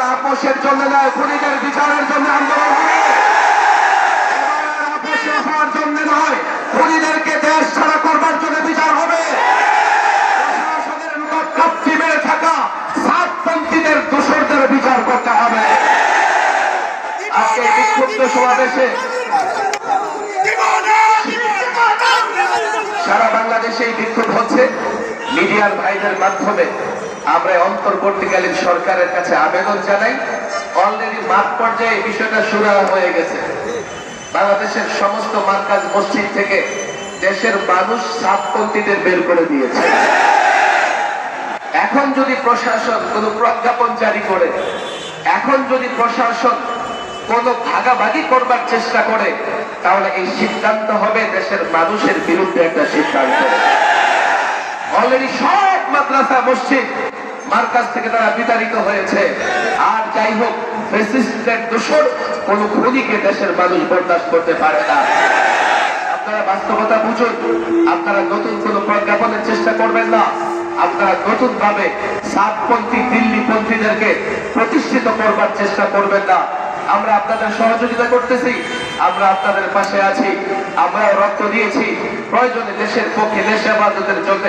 এবার আপোষের জন্য নয়, খুনিদের বিচারের জন্য আন্দোলন হওয়ার জন্য নয়, খুনিদেরকে দেশ ছাড়া করবার জন্য বিচার হবে। সারা বাংলাদেশে এই বিক্ষোভ হচ্ছে। মিডিয়ার ভাইদের মাধ্যমে আমরা অন্তর্বর্তীকালীন সরকারের কাছে আবেদন জানাই অলরেডি মাঠ পর্যায়ে বিষয়টা শুরু হয়ে গেছে। বাংলাদেশের সমস্ত মার্কাজ মসজিদ থেকে দেশের মানুষ সাতপন্থীদের বের করে দিয়েছে। এখন যদি প্রশাসন কোন প্রজ্ঞাপন জারি করে, এখন যদি প্রশাসন কোন ভাগাভাগি করবার চেষ্টা করে, তাহলে এই সিদ্ধান্ত হবে দেশের মানুষের বিরুদ্ধে একটা সিদ্ধান্ত। অলরেডি সব মাদ্রাসা মসজিদ মার্কাজ থেকে তারা বিতাড়িত হয়েছে। আর যাই হোক ফেসিস্টের দোষর কোন খুনিকে দেশের মানুষ বরদাস্ত করতে পারে না। আপনারা বাস্তবতা বুঝুন, আপনারা নতুন কোন প্রজ্ঞাপনের চেষ্টা করবেন না। আপনারা নতুন ভাবে সাতপন্থী দিল্লি পন্থীদেরকে প্রতিষ্ঠিত করবার চেষ্টা করবেন না। আমরা আপনাদের সহযোগিতা করতেছি। আমরা আপনাদের পাশে আছি আমরা রক্ত দিয়েছি প্রয়োজনে দেশের পক্ষে দেশ হেফাজতের জন্য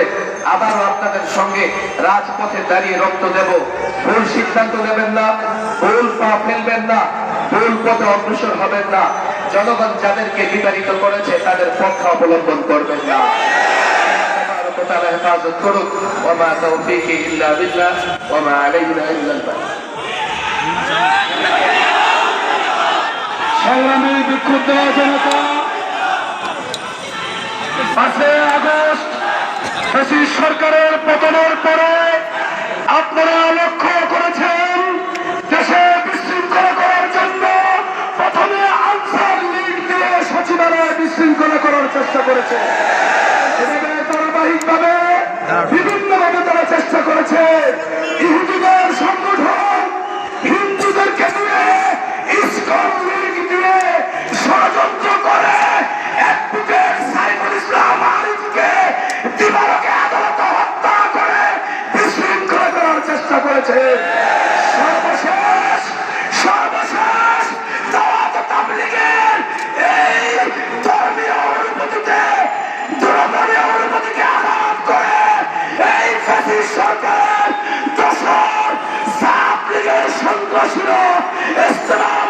আবারও আপনাদের সঙ্গে রাজপথে দাঁড়িয়ে রক্ত দেব ভুল সিদ্ধান্ত নেবেন না ভুল পা ফেলবেন না ভুল পথে অগ্রসর হবেন না জনগণ যাদেরকে বিতাড়িত করেছে তাদের পক্ষ অবলম্বন করবেন না تبارك وتعالى হেফাজত করুক ওমা তৌফিকি ইল্লা বিল্লাহ ওমা আলাইনা ইল্লাল সংগ্রামী জনতা পাঁচই আগস্ট ব্রিটিশ সরকারের পতনের পরে আপনারা লক্ষ্য করেছেন দেশে বিশৃঙ্খলা করার জন্য প্রথমে আনসার লীগ দিয়ে সচিবালয় বিশৃঙ্খলা করার চেষ্টা করেছে। এভাবে ধারাবাহিকভাবে বিভিন্নভাবে তারা চেষ্টা করেছে। ইহুদিদের সংগঠন করেছে সর্বশেষ সর্বশেষ দাওয়াত তাবলীগের এই ধর্মীয় অনুভূতিতে ধর্মীয় অনুভূতিকে আঘাত করে এই ফ্যাসিস্ট সরকার দশর সাপ লীগের সন্ত্রাসীরা ইসলাম